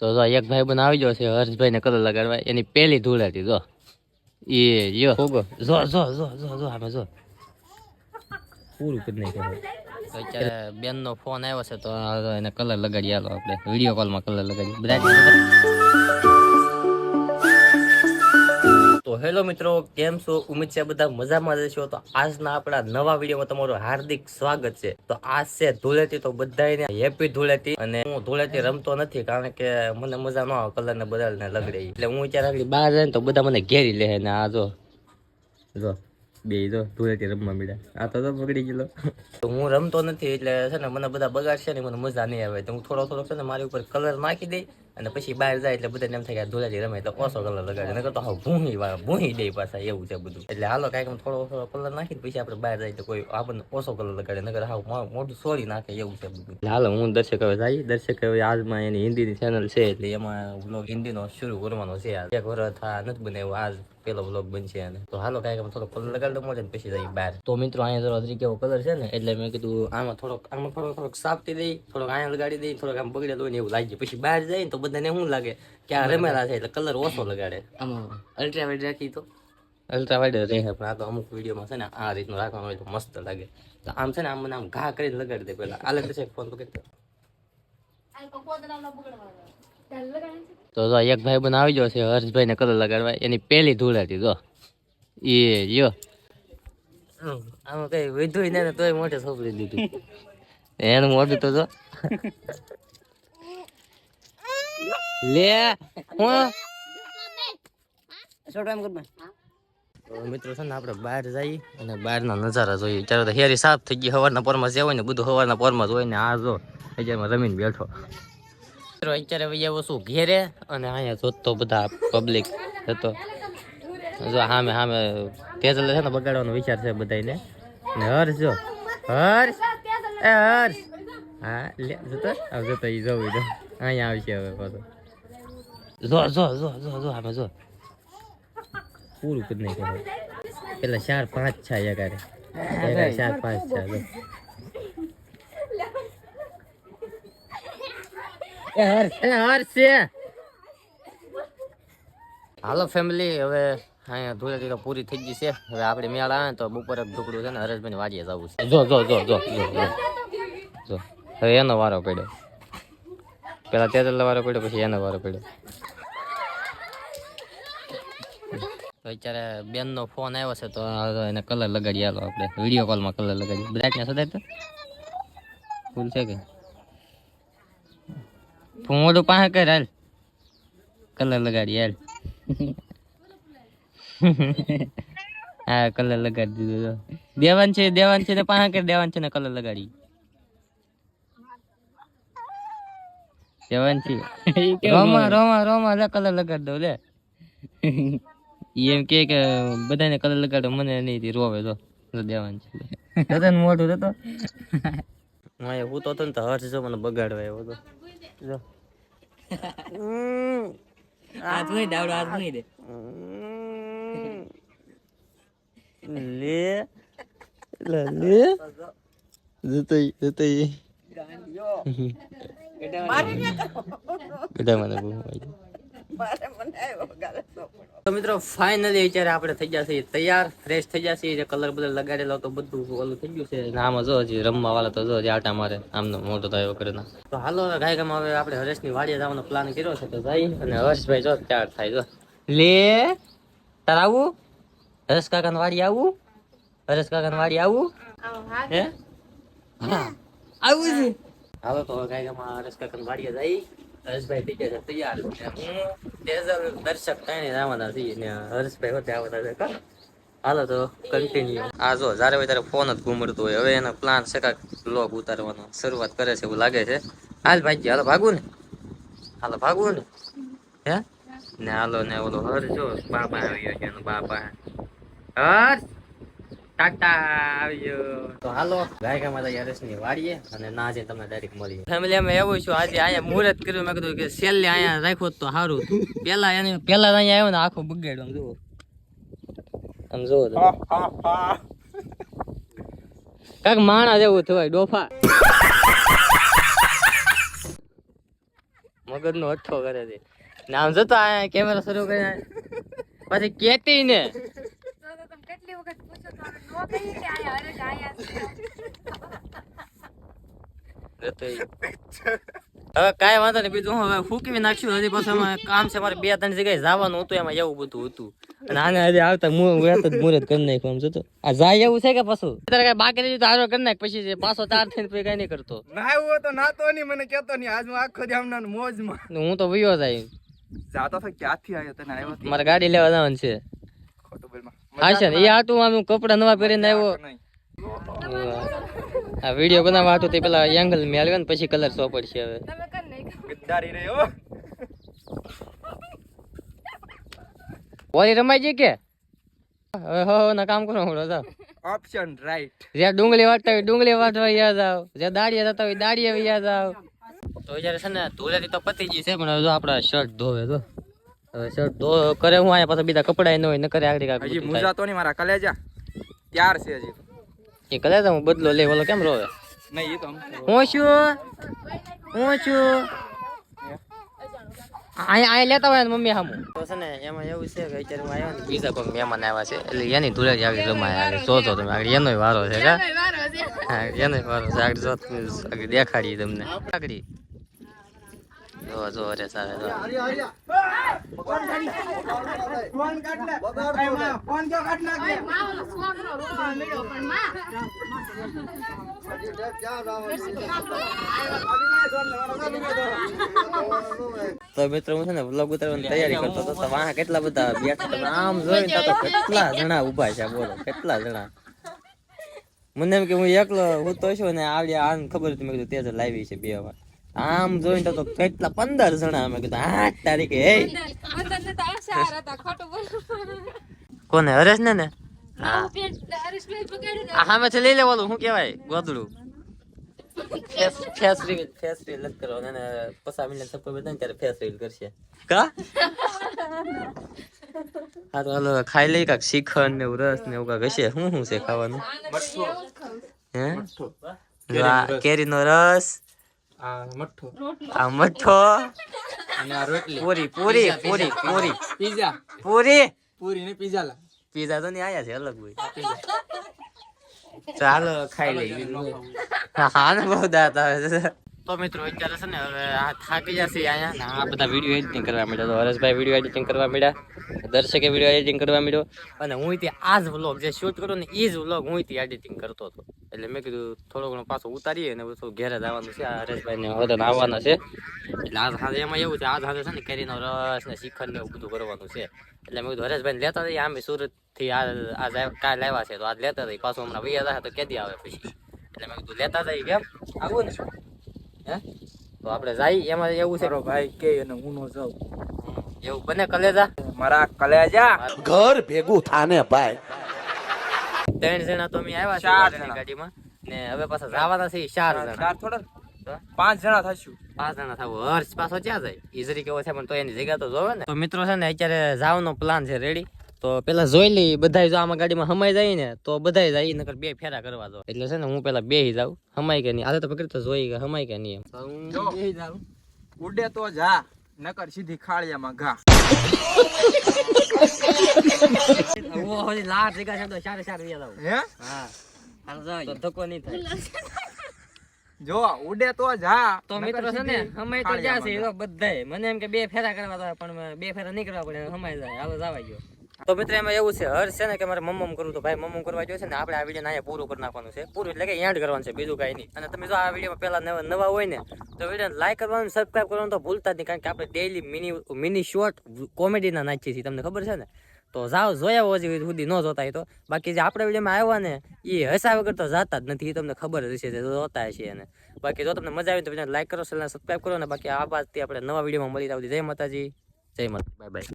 તો જો એક ભાઈ બન આવી ગયો છે હર્ષભાઈ ને કલર લગાડવા. એની પેલી ધૂળેટી જો. એ યો ફોગો જો જો જો જો જો આમે જો. પૂરું કરી નાખ્યું. તો અત્યારે બેન નો ફોન આવ્યો છે તો એને કલર લગાડી આલો આપણે. વીડિયો કોલમાં કલર લગાડી. બધા હેલો મિત્રો, કેમ છો? ઉમેદ છે બધા મજામાં રહેશો તો આજના આપણા નવા વિડીયોમાં તમારું હાર્દિક સ્વાગત છે. તો આજ છે ધૂળેટી, તો બધાને હેપી ધૂળેટી. અને હું ધૂળેટી રમતો નથી, કારણ કે મને મજા ન આવે કલર ને બદલને લગડે. એટલે હું અત્યારે બહાર જાય તો બધા મને ઘેરી લે ને આ જો જો, બે જો ધૂળેટી રમવા મળ્યા આ તો બગડી ગયેલો. તો હું રમતો નથી, એટલે છે ને મને બધા બગાડશે ને મને મજા નહીં આવે. તો હું થોડો થોડો છે ને મારી ઉપર કલર નાખી દઈ. અને પછી બહાર જાય એટલે બધાને એમ થાય કે આ ધૂળેટી રમે એટલે ઓછો કલર લગાડે. નકર તો હા ભૂંહી વા ભૂંહી દે પાછા એવું છે બધું. એટલે હાલો કાંઈક થોડો થોડો કલર નાખીને પછી આપણે બહાર જાય તો કોઈ આપણને ઓછો કલર લગાડે. નકર હાવ મોટું સોળી નાખે એવું છે બધું. એટલે હાલો, હું દર્શક હવે જાય. દર્શક હવે આજમાં એની હિન્દીની ચેનલ છે એટલે એમાં વ્લોગ હિન્દીનો શરૂ કરવાનો છે. એક વર્ષ થા નથી બનાવ્યો, આજ પેલો વ્લોગ બનશે અને તો હાલો કાંઈક થોડો કલર લગાડી દઉં ને પછી જઈ બહાર. તો મિત્રો અહીંયા જરા કેવો કલર છે ને એટલે મેં કીધું આમાં થોડોક આમાં થોડોક થોડોક સાપતી દઈ થોડોક અહીંયા લગાડી દઈ થોડોક આમ બગડેલું હોય ને એવું લાગી પછી બહાર જાય ને તો બધાને શું લાગે કે આ રમેલા છે એટલે કલર ઓછો લગાડે. આમાં અલ્ટ્રાવાઇડ રાખી તો? અલ્ટ્રા વાઇડ રહે પણ આ તો અમુક વિડીયોમાં છે ને આ રીતનું રાખવાનું હોય તો મસ્ત લાગે. તો આમ છે ને આમ મને આમ ઘા કરીને લગાડી દે પેલા આલે છે ફોન તો પકડ તો જો એક ભાઈ બન આવી ગયો છે હર્ષભાઈ ને કલર લગાડવા. એની પેલી ધૂળેટી જો. એ યો આમાં કઈ વધુ ને તોય મોટે સોંપડી દીધું. એનું મોઢું તો જો. લે હું? મિત્રો છે ને આપણે બહાર જઈએ અને બહારના નજારા જોઈએ. ત્યારે તો હેરી સાફ થઈ ગઈ સવારના પોરમાં જે હોય ને બધું સવારના પોરમાં જ હોય ને આ જો અત્યારમાં રમીને બેઠો. મિત્રો અત્યારે ભાઈ એવો શું ઘેરે અને અહીંયા જોતો બધા પબ્લિક હતો. જો સામે સામે તેજલ છે ને બગાડવાનો વિચાર છે બધાને હર્ષ જો. હર્ષ! એ હર્ષ! હા લે જોતો? આવ જોતો ઈ જવું તો અહીંયા આવશે હવે પાછો. જો જો જો જો જો આમે જો. પૂરું કરી નાખ્યું. પેલા ચાર પાંચ છે એકારે ચાર પાંચ છે જો એ હર્ષ છે હાલો ફેમિલી હવે અહીંયા ધૂળેટી તો પૂરી થઈ ગઈ છે. હવે આપણે મેળ આવે તો બપોરે ઢોકળું છે ને હરેશભાઈ વાડીએ જવું છે. જો જો જો જો જો હવે એનો વારો પડ્યો. પેલા તેજલ વારો પડ્યો પછી એનો વારો પડ્યો. તો અત્યારે બેન નો ફોન આવ્યો છે તો એને કલર લગાડી આલો આપણે. વીડિયો કોલમાં કલર લગાડી. બ્રાઇટનેસ સદાય તો ફૂલ છે કે? ફોડું પાસે કર હાલ. કલર લગાડી હાલ. હા કલર લગાડી દીધો. દેવાન છે દેવાન છે ને પાસે કર દેવાન છે ને કલર લગાડી. દેવાન છે. રોમા રોમા રોમા લે કલર લગાડી દઉં લે. એમ કે કે બધાને કલર લગાડો મને નહીં થી રોવે તો. દેવાન છે દાદા મોઢું તો હું હું તો હતો ને તો હર્ષ જો મને બગાડવા આવ્યો તો જો. હાથ નહીં દાવડો હાથ નહીં દે લે લે લે જતઈ જતઈ ગડા મને બહુ તો મિત્રો ફાઇનલી અત્યારે આપણે થઈ ગયા છીએ તૈયાર ફ્રેશ થઈ ગયા છીએ. જે કલર બલર લગાડેલો તો બધું ઓલું થઈ ગયું છે. નામ આમાં જો હજી રમવા વાળા તો જો હજી આટા મારે આમનો મોટો થયો કરે ના. તો હાલો હવે ગાય ગામ હવે આપણે હરેશની વાડીએ જવાનો પ્લાન કર્યો છે તો જઈ અને હર્ષભાઈ જો તૈયાર થાય જો. લે તાર આવું? હરેશ કાકાની વાડી આવું? હરેશ કાકાની વાડી આવું? હે. હા? આવું છે. હાલો તો ગાય ગામ હરેશ કાકાની વાડીએ જઈ. હરેશભાઈ થઈ ગયા તૈયાર હું દર્શક કઈ આવવાના છીએ ને હર્ષભાઈ હોતે આવવાના છે હાલો તો કન્ટિન્યુ આ જો, જ્યારે હોય ત્યારે ફોન જ ઘૂમડતો હોય, હવે એનો પ્લાન છે કાંક બ્લોગ ઉતારવાનો, શરૂઆત કરે છે એવું લાગે છે. હાલ ભાઈ હાલો ભાગવું ને. હાલો ભાગવું ને. હે? ને હાલો ને ઓલો હર જો બાપા આવી છે, એનો બાપા હર્ષ! ટાટા આવ્યો તો હાલો ગાયકા માતા યરેશની વાડીએ અને ના છે તમને ડાયરેક્ટ મળીએ ફેમિલી અમે એવું છું આજે અહીંયા મુહૂર્ત કર્યું મેં કીધું કે છેલ્લે અહીંયા રાખ્યો તો સારું. પેલા એને પેલા અહીંયા આવ્યો ને આખો બગાડ્યો. આમ જુઓ. આમ જુઓ તમે. માણા જેવું થવાય ડોફા. મગજનો અઠ્ઠો કરે છે. ને આમ જતો આ કેમેરા શરૂ કરીને પછી કેતી ને હવે કાંઈ વાંધો નહીં બીજું હું હવે ફૂકવી નાખ્યું હજી પાછું અમે કામ છે મારે બે ત્રણ જગ્યાએ જવાનું હતું એમાં એવું બધું હતું. અને આને હજી આવતા મુહૂર્ત વેત જ મુહૂર્ત કરી નાખ્યું આમ જોતો. આ જાય એવું છે કે પાછું? અત્યારે કઈ બાકી રહ્યું તો હારો કરી નાખ પછી પાછો તાર થઈને પછી કઈ નહીં કરતો. ના આવ્યો તો નાતો નહીં મને કેતો નહીં આજ હું આખો દી આમના મોજમાં. હું તો વયો જાય જાતો તો ક્યાંથી આવ્યો તને આવ્યો મારે ગાડી લેવા જવાનું છે. ખોટું હા છે ને. એ હાટું આમ કપડા નવા પહેરીને આવ્યો. આ વીડિયો બનાવવા હતું તે પેલા એંગલ મેળવે ને પછી કલર સો પડશે હવે. તમે કર નહીં ગદ્દારી રહ્યો ઓલી રમાઈ જઈ કે? હવે હો હો ના કામ કરો હમણાં જાઓ. ઓપ્શન રાઈટ જ્યાં ડુંગળી વાટતા હોય ડુંગળી વાટવા યાદ આવ જ્યાં દાડીએ જતા હોય દાડીએ યાદ આવ તો જ્યારે છે ને ધોળેથી તો પતી ગઈ છે પણ હવે જો આપડા શર્ટ ધોવે તો શર્ટ ધો કરે હું આયા પાછા બીજા કપડા ન હોય ન કરે આગળ કાંઈક હજી બધું થાય. મુજા તો નહીં મારા કલેજા. ત્યાર છે હજી. એ કલેજા હું બદલો લે ઓલો કેમ રોવે? નહીં એ તો હું છું હું છું અહીંયા અહીંયા લેતા હોય ને મમ્મી સામું તો છે ને એમાં એવું છે કે અત્યારે આવ્યો ને. બીજા કોઈ મહેમાન આવ્યા છે એટલે એની ધૂળે આગળ રમાય આગળ તમે આગળ એનો વારો છે કા? હા વારો છે આગળ જો આગળ દેખાડીએ તમને. આગળ. જો જો અરે સારે જો. તો મિત્રો હું છે ને વ્લોગ ઉતારવાની તૈયારી કરતો હતો. તો વાહ કેટલા બધા બેઠા તમે આમ જોઈને તો કેટલા જણા ઊભા છે બોલો કેટલા જણા? મને એમ કે હું એકલો હું તો છું ને આવડ્યા આને ખબર હતી મેં કીધું તે જ લાવી છે બે વાર. આમ જોઈને તો કેટલા પંદર જણા અમે કીધું આઠ તારીખે કોને હરેશ ને? ને છે લઈ લેવાનું શું કેવાય ગોદડું. ફેસ રીલ ફેસ રીલ જ કરો અને પસા મિનિટ સપોર્ટ બતાવે ત્યારે ફેસ રીલ કરશે. કા? હા તો હાલો ખાઈ લઈ કાક શ્રીખંડ ને એવું રસ ને એવું કાક હશે. શું શું છે ખાવાનું? હે? કેરીનો રસ આ મઠ્ઠો. આ મઠ્ઠો? અને આ રોટલી. પૂરી પૂરી પૂરી પૂરી. પીઝા. પૂરી? પૂરી ને પીઝા લા પીઝા તો નહીં આયા છે અલગ હોય. ચાલો ખાઈ લઈએ. હા હા ને બહુ દાંત આવે છે. તો મિત્રો, અત્યારે છે ને હવે આ થાકી જશે અહીંયા. આ બધા વીડિયો એડિટિંગ કરવા મળ્યા તો હરેશભાઈ વીડિયો એડિટિંગ કરવા મળ્યા. દર્શકે વીડિયો એડિટિંગ કરવા મળ્યો. અને હું ત્યાં આ જ વ્લોગ જે શૂટ કરો ને એ જ વ્લોગ હું ત્યાં એડિટિંગ કરતો હતો. એટલે મેં કીધું થોડો ઘણો પાછો ઉતારીએ ને થોડું ઘેરે જવાનું છે. આ હરેશભાઈ ને વતન આવવાના છે. એટલે આજ સાંજે એમાં એવું છે, આજ સાંજે છે ને કેરીનો રસ ને શિખર ને એવું બધું કરવાનું છે. એટલે મેં કીધું હરેશભાઈ લેતા જઈએ, આમ સુરતથી આ આજ કાલ આવ્યા છે, તો આજ લેતા જઈએ. પાછું હમણાં વૈયા થાય તો કેદી આવે પછી. એટલે મેં કીધું લેતા જઈએ કેમ? આવું ને. હે? તો આપણે જાય એમાં એવું છે. ભાઈ કે અને હું નો જાઉં. એવું બને કલેજા? મારા કલેજા? ઘર ભેગું થાને ભાઈ. ત્રણ જણા તો અમે આવ્યા છે ચાર જણા. ગાડીમાં. ને હવે પાછા જવાના છે ચાર જણા. ચાર થોડા પાંચ જણા થશું. પાંચ જણા થાવ. હર્ષ પાછો ક્યાં જાય? ઈઝરી કેવો છે પણ તો એની જગ્યા તો જોવે ને. તો મિત્રો છે ને અત્યારે જવાનો પ્લાન છે. રેડી તો પેલા જોઈ લઈ બધા જો આમાં ગાડીમાં હમાઈ જાય ને તો બધા જાય નકર બે ફેરા કરવા દો. એટલે છે ને હું પેલા બે જાઉં. હમાય કે નહીં? આજે તો પકડી તો જોઈ કે હમાય કે નહીં એમ. હું. જાઉં. ઉડે તો જા નકર સીધી ખાળિયામાં ઘા. ઓ હજી લાટ જગ્યા છે તો ચારે ચાર રહ્યા જાઉં હે? હા. તો ધક્કો નહીં થાય. જો ઉડે તો જા તો મિત્રો છે ને હમાય તો છે એ તો બધાય. મને એમ કે બે ફેરા કરવા દો પણ બે ફેરા નહીં કરવા પડે હમાય જાય. હાલો જવા ગયો. તો મિત્ર, એમાં એવું છે હર છે ને કે મારે મમ્મમ કરવું તો ભાઈ મમ્મમ કરવા જોઈએ છે ને, આપણે આ વીડિયો અહીંયા પૂરું કરી નાખવાનું છે. પૂરું એટલે કે એન્ડ કરવાનું છે, બીજું કાંઈ નહીં. અને તમે જો આ વિડીયોમાં પહેલા નવા હોય ને, તો વીડિયો લાઈક કરવાનું સબસ્ક્રાઈબ કરવાનું તો ભૂલતા જ નહીં, કારણ કે આપણે ડેઈલી મિની મિની શોર્ટ કોમેડીના નાચીએ છીએ, તમને ખબર છે ને? તો જાઓ જોયા હજી સુધી, ન જોતા હોય તો. બાકી જે આપણે વિડીયોમાં આવ્યા ને એ હસા વગર તો જાતા જ નથી એ તમને ખબર હશે જે જોતા હશે એને. બાકી જો તમને મજા આવી તો વીડિયો લાઈક કરો ચેનલ સબસ્ક્રાઈબ કરો ને, બાકી આ બાદથી આપણે નવા વિડીયોમાં મળી આવતી જય માતાજી. જય માતા બાય બાય